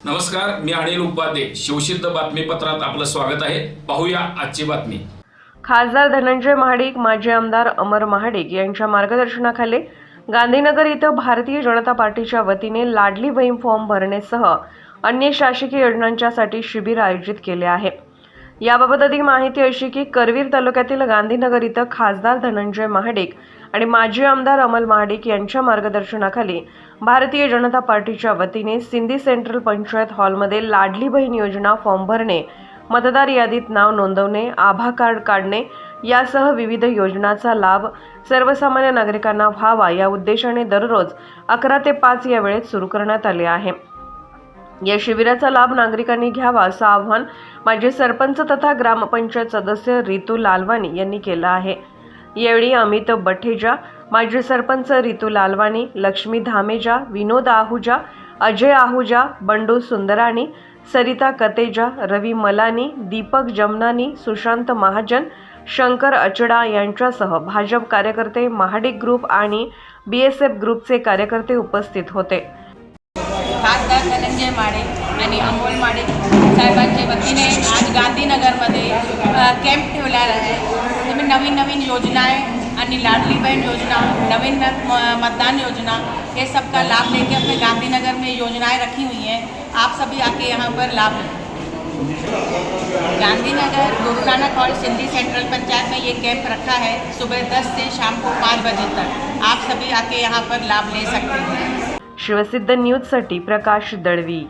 नमस्कार मी अनिल उपाध्ये. शिवसिद्ध बातमीपत्रात आपलं स्वागत आहे. पाहूया आजची बातमी. खासदार धनंजय महाडिक माजी आमदार अमर महाडिक यांच्या मार्गदर्शनाखाली गांधीनगर इथं भारतीय जनता पार्टीच्या वतीने लाडली बहीण फॉर्म भरणेसह अन्य शासकीय योजनांच्यासाठी शिबिर आयोजित केले आहे. याबाबत अधिक माहिती अशी की करवीर तालुक्यातील गांधीनगर इथं खासदार धनंजय महाडिक आणि माजी आमदार अमल महाडिक यांच्या मार्गदर्शनाखाली भारतीय जनता पार्टीच्या वतीने सिंधी सेंट्रल पंचायत हॉलमध्ये लाडली बहीण योजना फॉर्म भरणे मतदार यादीत नाव नोंदवणे आभा कार्ड काढणे यासह विविध योजनांचा लाभ सर्वसामान्य नागरिकांना व्हावा या उद्देशाने दररोज अकरा ते पाच या वेळेत सुरू करण्यात आले आहे. या शिबिराचा लाभ नागरिकांनी घ्यावा असं आवाहन माजी सरपंच तथा ग्रामपंचायत सदस्य रितू लालवानी यांनी केलं आहे. यावेळी अमित बठेजा माजी सरपंच रितू लालवानी लक्ष्मी धामेजा विनोद आहुजा अजय आहुजा बंडू सुंदराणी सरिता कतेजा रवी मलानी दीपक जमनानी सुशांत महाजन शंकर अचडा यांच्यासह भाजप कार्यकर्ते महाडिक ग्रुप आणि बी एस एफ ग्रुपचे कार्यकर्ते उपस्थित होते. खासदार धनंजय माडे आणि अमोल माडे साहेबांच्या वतीने आज गांधीनगरमध्ये कॅम्प ठेवलेला आहे त्यामुळे नवीन नवीन योजनाएँ आणि लाडली बहन योजना, नवीन मतदान योजना ये सब का लाभ लेके अपने गांधीनगर में योजनाएँ रखी हुई हैं। आप सभी आके यहाँ पर लाभ लें। गांधीनगर गुरु नानक हॉल सिंधी सेंट्रल पंचायत में ये कैंप रखा है सुबह 10 से शाम को 5 बजे तक। आप सभी आके यहाँ पर लाभ ले सकते हैं। शिवसिद्ध न्यूजसाठी प्रकाश दळवी.